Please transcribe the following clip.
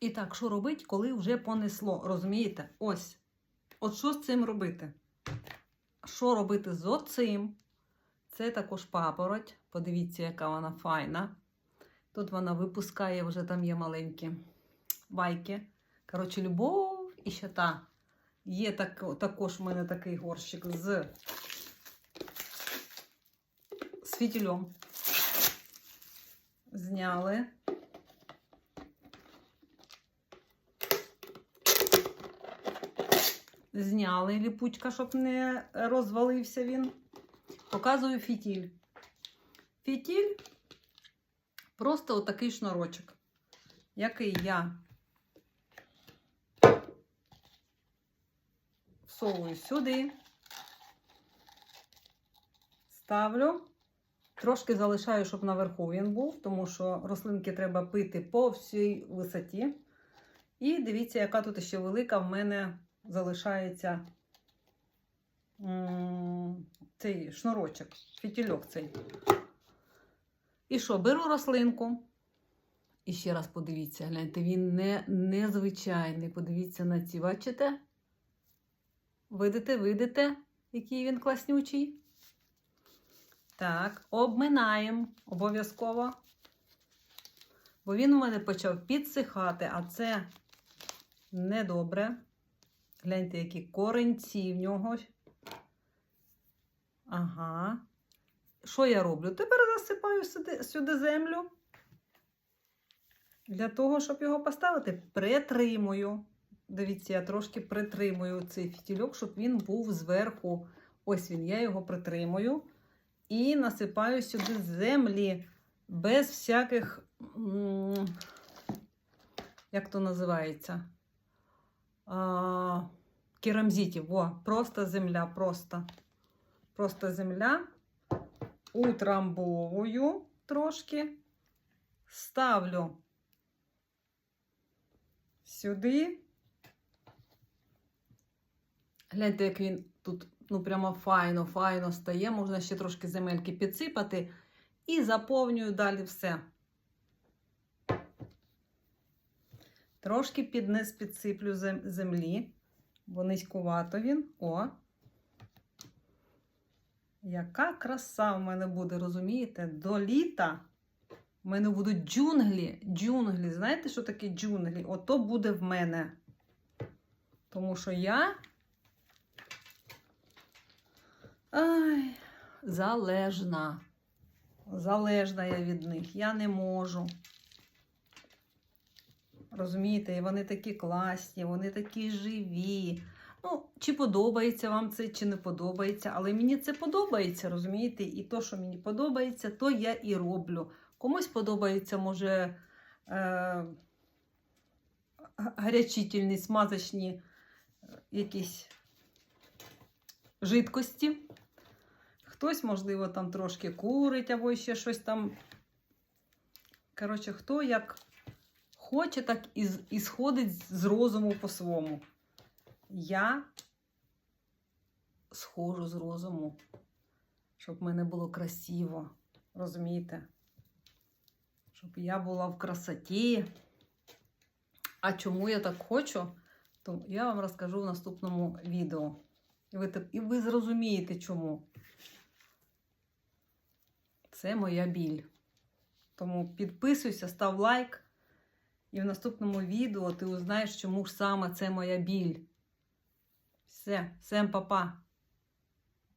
І так, що робити, коли вже понесло? Розумієте? Ось. От що з цим робити? Що робити з оцим? Це також папороть. Подивіться, яка вона файна. Тут вона випускає, вже там є маленькі байки. Коротше, любов і ще та. Є так, також в мене такий горщик з, з фітілем. Зняли. Зняли ліпучка, щоб не розвалився він. Показую фітіль. Фітіль просто отакий шнурочок, який я всовую сюди, ставлю. Трошки залишаю, щоб наверху він був, тому що рослинки треба пити по всій висоті. І дивіться, яка тут ще велика в мене залишається цей шнурочок, фітільок цей. І що, беру рослинку. І ще раз подивіться, гляньте, він не, незвичайний. Подивіться на ці, бачите? Видите, видите, який він класнючий? Так, обминаємо обов'язково. Бо він у мене почав підсихати, а це недобре. Гляньте, які коренці в нього. Ага. Що я роблю? Тепер засипаю сюди, сюди землю. Для того, щоб його поставити, притримую. Дивіться, я трошки притримую цей фітільок, щоб він був зверху. Ось він, я його притримую. І насипаю сюди землі без всяких, як то називається? Керамзитів. Во, просто земля, просто. Просто земля. Утрамбовую трошки. Ставлю сюди. Гляньте, як він тут ну, прямо файно, файно стає. Можна ще трошки земельки підсипати. І заповнюю далі все. Трошки під низ підсиплю землі, бо низькувато він. О. Яка краса в мене буде, розумієте? До літа в мене будуть джунглі. Джунглі. Знаєте, що таке джунглі? Ото буде в мене. Тому що я. Ай, залежна. Залежна я від них. Я не можу. Розумієте, вони такі класні, вони такі живі. Ну, чи подобається вам це, чи не подобається, але мені це подобається, розумієте? І то, що мені подобається, то я і роблю. Комусь подобається, може, е- гарячительні, смазочні е, якісь жидкості. Хтось, можливо, там трошки курить або ще щось там. Коротше, хто як хоче, так і, і сходить з розуму по-своєму. Я схожу з розуму, щоб в мене було красиво. Розумієте? Щоб я була в красоті. А чому я так хочу, то я вам розкажу в наступному відео. І ви, і ви зрозумієте, чому. Це моя біль. Тому підписуйся, став лайк. І в наступному відео ти узнаєш, чому ж саме це моя біль. Все, всем па-па!